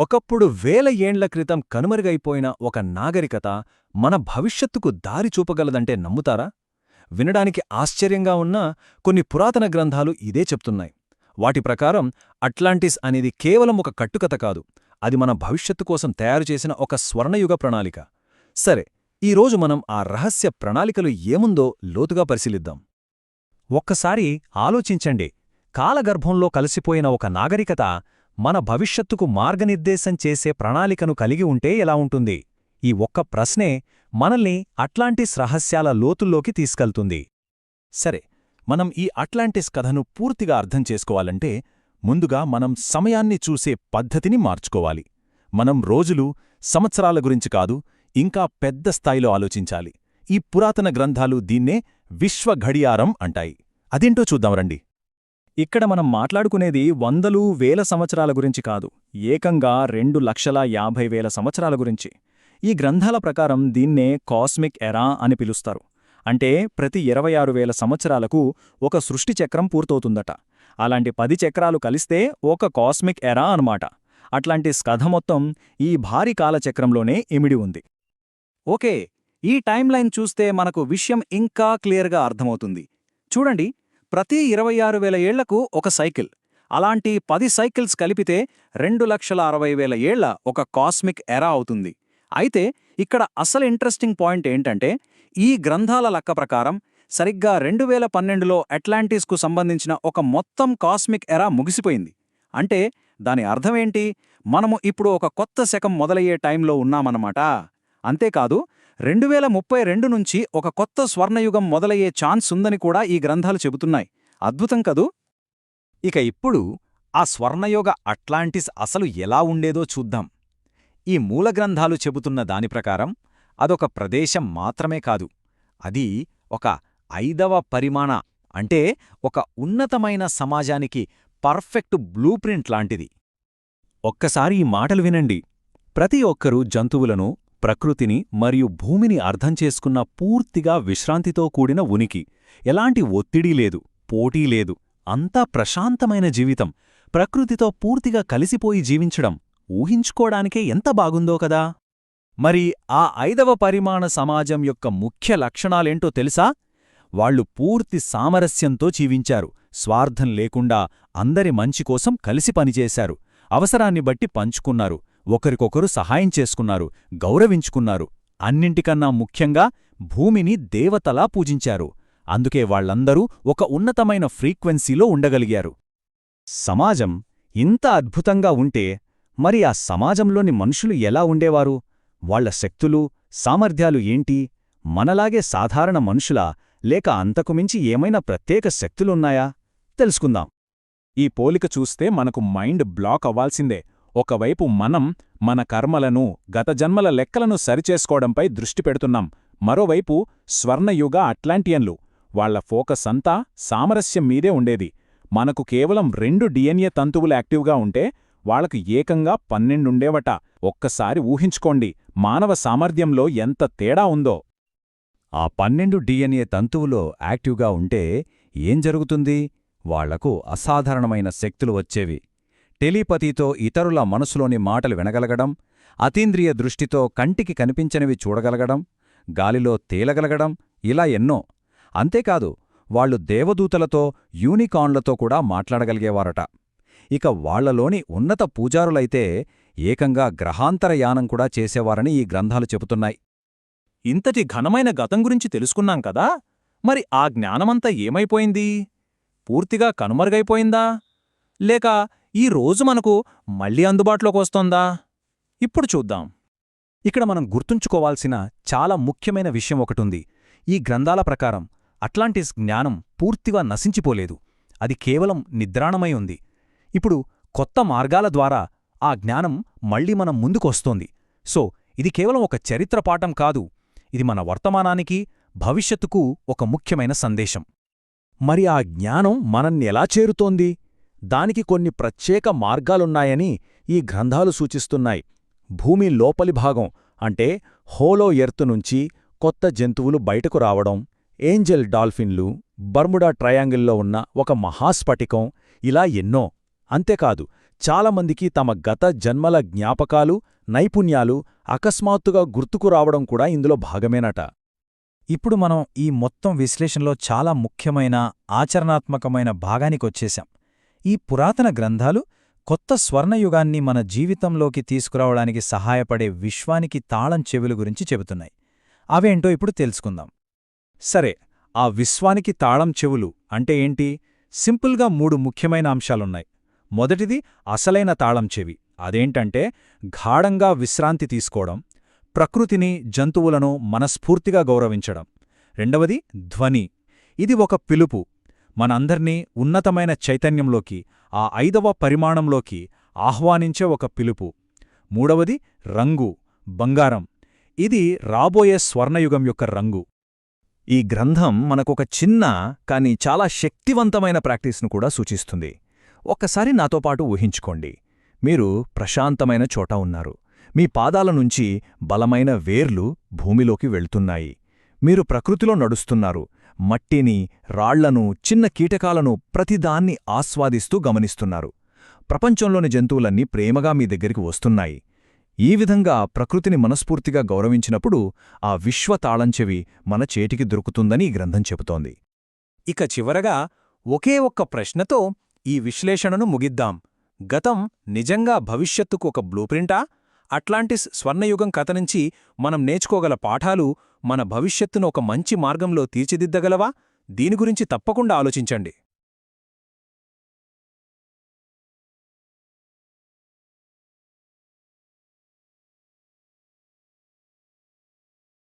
ఒకప్పుడు వేల ఏండ్ల క్రితం కనుమరుగైపోయిన ఒక నాగరికత మన భవిష్యత్తుకు దారి చూపగలదంటే నమ్ముతారా? వినడానికి ఆశ్చర్యంగా ఉన్నా కొన్ని పురాతన గ్రంథాలు ఇదే చెప్తున్నాయి. వాటి ప్రకారం అట్లాంటిస్ అనేది కేవలం ఒక కట్టుకథ కాదు. అది మన భవిష్యత్తు కోసం తయారుచేసిన ఒక స్వర్ణయుగ ప్రణాళిక. సరే ఈరోజు మనం ఆ రహస్య ప్రణాళికలు ఏముందో లోతుగా పరిశీలిద్దాం. ఒక్కసారి ఆలోచించండి. కాలగర్భంలో కలిసిపోయిన ఒక నాగరికత మన భవిష్యత్తుకు మార్గనిర్దేశం చేసే ప్రణాళికను కలిగి ఉంటే ఎలా ఉంటుంది? ఈ ఒక్క ప్రశ్నే మనల్ని అట్లాంటిస్ రహస్యాల లోతుల్లోకి తీసుకెళ్తుంది. సరే మనం ఈ అట్లాంటిస్ కథను పూర్తిగా అర్థం చేసుకోవాలంటే ముందుగా మనం సమయాన్ని చూసే పద్ధతిని మార్చుకోవాలి. మనం రోజులు సంవత్సరాల గురించి కాదు ఇంకా పెద్ద స్థాయిలో ఆలోచించాలి. ఈ పురాతన గ్రంథాలు దీన్నే విశ్వ ఘడియారం అంటాయి. అదేంటో చూద్దాం రండి. ఇక్కడ మనం మాట్లాడుకునేది వందలు వేల సంవత్సరాల గురించి కాదు ఏకంగా రెండు లక్షల యాభై వేల సంవత్సరాల గురించి. ఈ గ్రంథాల ప్రకారం దీన్నే కాస్మిక్ ఎరా అని పిలుస్తారు. అంటే ప్రతి ఇరవై ఆరు వేల సంవత్సరాలకు ఒక సృష్టి చక్రం పూర్తవుతుందట. అలాంటి పది చక్రాలు కలిస్తే ఒక కాస్మిక్ ఎరా అనమాట అట్లాంటి స్కథ మొత్తం ఈ భారీ కాలచక్రంలోనే ఇమిడి ఉంది. ఓకే ఈ టైంలైన్ చూస్తే మనకు విషయం ఇంకా క్లియర్గా అర్థమవుతుంది. చూడండి ప్రతి ఇరవై ఆరు వేల ఏళ్ళకు ఒక సైకిల్. అలాంటి పది సైకిల్స్ కలిపితే రెండు లక్షల అరవై వేల ఏళ్ళ ఒక కాస్మిక్ ఎరా అవుతుంది. అయితే ఇక్కడ అసలు ఇంట్రెస్టింగ్ పాయింట్ ఏంటంటే ఈ గ్రంథాల లెక్క ప్రకారం సరిగ్గా రెండు వేల పన్నెండులో అట్లాంటిస్కు సంబంధించిన ఒక మొత్తం కాస్మిక్ ఎరా ముగిసిపోయింది. అంటే దాని అర్థమేంటి? మనము ఇప్పుడు ఒక కొత్త శకం మొదలయ్యే టైంలో ఉన్నామన్నమాట. అంతేకాదు రెండు వేల ముప్పై రెండు నుంచి ఒక కొత్త స్వర్ణయుగం మొదలయ్యే ఛాన్స్ ఉందని కూడా ఈ గ్రంథాలు చెబుతున్నాయి. అద్భుతం కదూ? ఇక ఇప్పుడు ఆ స్వర్ణయుగ అట్లాంటిస్ అసలు ఎలా ఉండేదో చూద్దాం. ఈ మూల గ్రంథాలు చెబుతున్న దాని ప్రకారం అదొక ప్రదేశం మాత్రమే కాదు. అది ఒక ఐదవ పరిమాణ అంటే ఒక ఉన్నతమైన సమాజానికి పర్ఫెక్ట్ బ్లూప్రింట్ లాంటిది. ఒక్కసారి ఈ మాటలు వినండి. ప్రతి ఒక్కరూ జంతువులను ప్రకృతిని మరియు భూమిని అర్థం చేసుకున్న పూర్తిగా విశ్రాంతితో కూడిన ఉనికి. ఎలాంటి ఒత్తిడి లేదు పోటీ లేదు అంతా ప్రశాంతమైన జీవితం. ప్రకృతితో పూర్తిగా కలిసిపోయి జీవించడం ఊహించుకోడానికే ఎంత బాగుందో కదా! మరి ఆ ఐదవ పరిమాణ సమాజం యొక్క ముఖ్య లక్షణాలేంటో తెలుసా? వాళ్ళు పూర్తి సామరస్యంతో జీవించారు. స్వార్థం లేకుండా అందరి మంచికోసం కలిసి పనిచేశారు. అవసరాన్ని బట్టి పంచుకున్నారు. ఒకరికొకరు సహాయం చేసుకున్నారు గౌరవించుకున్నారు. అన్నింటికన్నా ముఖ్యంగా భూమిని దేవతలా పూజించారు. అందుకే వాళ్ళందరూ ఒక ఉన్నతమైన ఫ్రీక్వెన్సీలో ఉండగలిగారు. సమాజం ఇంత అద్భుతంగా ఉంటే మరి ఆ సమాజంలోని మనుషులు ఎలా ఉండేవారు? వాళ్ళ శక్తులు సామర్థ్యాలు ఏంటి? మనలాగే సాధారణ మనుషులా లేక అంతకుమించి ఏమైనా ప్రత్యేక శక్తులున్నాయా? తెలుసుకుందాం. ఈ పోలిక చూస్తే మనకు మైండ్ బ్లాక్ అవ్వాల్సిందే. ఒకవైపు మనం మన కర్మలను గత జన్మల లెక్కలను సరిచేసుకోవడంపై దృష్టి పెడుతున్నాం. మరోవైపు స్వర్ణయుగ అట్లాంటియన్లు. వాళ్ళ ఫోకస్ అంతా సామరస్యం మీదే ఉండేది. మనకు కేవలం రెండు డిఎన్ఏ తంతువులు యాక్టివ్గా ఉంటే వాళ్ళకు ఏకంగా పన్నెండుండేవట. ఒక్కసారి ఊహించుకోండి మానవ సామర్థ్యంలో ఎంత తేడా ఉందో. ఆ పన్నెండు డిఎన్ఏ తంతువులో యాక్టివ్గా ఉంటే ఏం జరుగుతుంది? వాళ్ళకు అసాధారణమైన శక్తులు వచ్చేవి. టెలీపతితో ఇతరుల మనసులోని మాటలు వినగలగడం అతీంద్రియ దృష్టితో కంటికి కనిపించనివి చూడగలగడం గాలిలో తేలగలగడం ఇలా ఎన్నో. అంతేకాదు వాళ్ళు దేవదూతలతో యూనికాన్లతో కూడా మాట్లాడగలిగేవారట. ఇక వాళ్ళలోని ఉన్నత పూజారులైతే ఏకంగా గ్రహాంతరయానం కూడా చేసేవారని ఈ గ్రంథాలు చెబుతున్నాయి. ఇంతటి ఘనమైన గతం గురించి తెలుసుకున్నాం కదా? మరి ఆ జ్ఞానమంతా ఏమైపోయింది? పూర్తిగా కనుమరుగైపోయిందా? లేక ఈ రోజు మనకు మళ్ళీ అందుబాటులోకి వస్తోందా? ఇప్పుడు చూద్దాం. ఇక్కడ మనం గుర్తుంచుకోవాల్సిన చాలా ముఖ్యమైన విషయం ఒకటుంది. ఈ గ్రంథాల ప్రకారం అట్లాంటిస్ జ్ఞానం పూర్తిగా నశించిపోలేదు. అది కేవలం నిద్రాణమై ఉంది. ఇప్పుడు కొత్త మార్గాల ద్వారా ఆ జ్ఞానం మళ్ళీ మనం ముందుకొస్తోంది. సో ఇది కేవలం ఒక చరిత్ర పాఠం కాదు. ఇది మన వర్తమానానికి భవిష్యత్తుకు ఒక ముఖ్యమైన సందేశం. మరి ఆ జ్ఞానం మనల్ని ఎలా చేరుతోంది? దానికి కొన్ని ప్రత్యేక మార్గాలున్నాయని ఈ గ్రంథాలు సూచిస్తున్నాయి. భూమి లోపలి భాగం అంటే హోలో ఎర్త్ నుంచి కొత్త జంతువులు బయటకు రావడం ఏంజెల్ డాల్ఫిన్లు బర్ముడా ట్రయాంగిల్లో ఉన్న ఒక మహాస్ఫటికం ఇలా ఎన్నో. అంతేకాదు చాలామందికి తమ గత జన్మల జ్ఞాపకాలు నైపుణ్యాలు అకస్మాత్తుగా గుర్తుకు రావడం కూడా ఇందులో భాగమేనట. ఇప్పుడు మనం ఈ మొత్తం విశ్లేషణలో చాలా ముఖ్యమైన ఆచరణాత్మకమైన భాగానికొచ్చేశాం ఈ పురాతన గ్రంథాలు కొత్త స్వర్ణయుగాన్ని మన జీవితంలోకి తీసుకురావడానికి సహాయపడే విశ్వానికి తాళం చెవులు గురించి చెబుతున్నాయి. అవేంటో ఇప్పుడు తెలుసుకుందాం. సరే ఆ విశ్వానికి తాళం చెవులు అంటే ఏంటి? సింపుల్గా మూడు ముఖ్యమైన అంశాలున్నాయి. మొదటిది అసలైన తాళం చెవి. అదేంటంటే గాఢంగా విశ్రాంతి తీసుకోవడం ప్రకృతిని జంతువులను మనస్ఫూర్తిగా గౌరవించడం. రెండవది ధ్వని. ఇది ఒక పిలుపు మనందర్నీ ఉన్నతమైన చైతన్యంలోకి ఆ ఐదవ పరిమాణంలోకి ఆహ్వానించే ఒక పిలుపు. మూడవది రంగు బంగారం. ఇది రాబోయే స్వర్ణయుగం యొక్క రంగు. ఈ గ్రంథం మనకొక చిన్న కాని చాలా శక్తివంతమైన ప్రాక్టీస్ను కూడా సూచిస్తుంది. ఒక్కసారి నాతో పాటు ఊహించుకోండి. మీరు ప్రశాంతమైన చోట ఉన్నారు. మీ పాదాల నుంచి బలమైన వేర్లు భూమిలోకి వెళ్తున్నాయి. మీరు ప్రకృతిలో నడుస్తున్నారు. మట్టిని రాళ్ళను చిన్న కీటకాలను ప్రతిదాన్ని ఆస్వాదిస్తూ గమనిస్తున్నారు. ప్రపంచంలోని జంతువులన్నీ ప్రేమగా మీ దగ్గరికి వస్తున్నాయి. ఈ విధంగా ప్రకృతిని మనస్ఫూర్తిగా గౌరవించినప్పుడు ఆ విశ్వ తాళంచెవి మన చేటికి దొరుకుతుందని గ్రంథం చెబుతోంది. ఇక చివరగా ఒకే ఒక్క ప్రశ్నతో ఈ విశ్లేషణను ముగిద్దాం. గతం నిజంగా భవిష్యత్తుకు ఒక బ్లూప్రింటా అట్లాంటిస్ స్వర్ణయుగం కథ నుంచి మనం నేర్చుకోగల పాఠాలు మన భవిష్యత్తును ఒక మంచి మార్గంలో తీర్చిదిద్దగలవా? దీని గురించి తప్పకుండా ఆలోచించండి.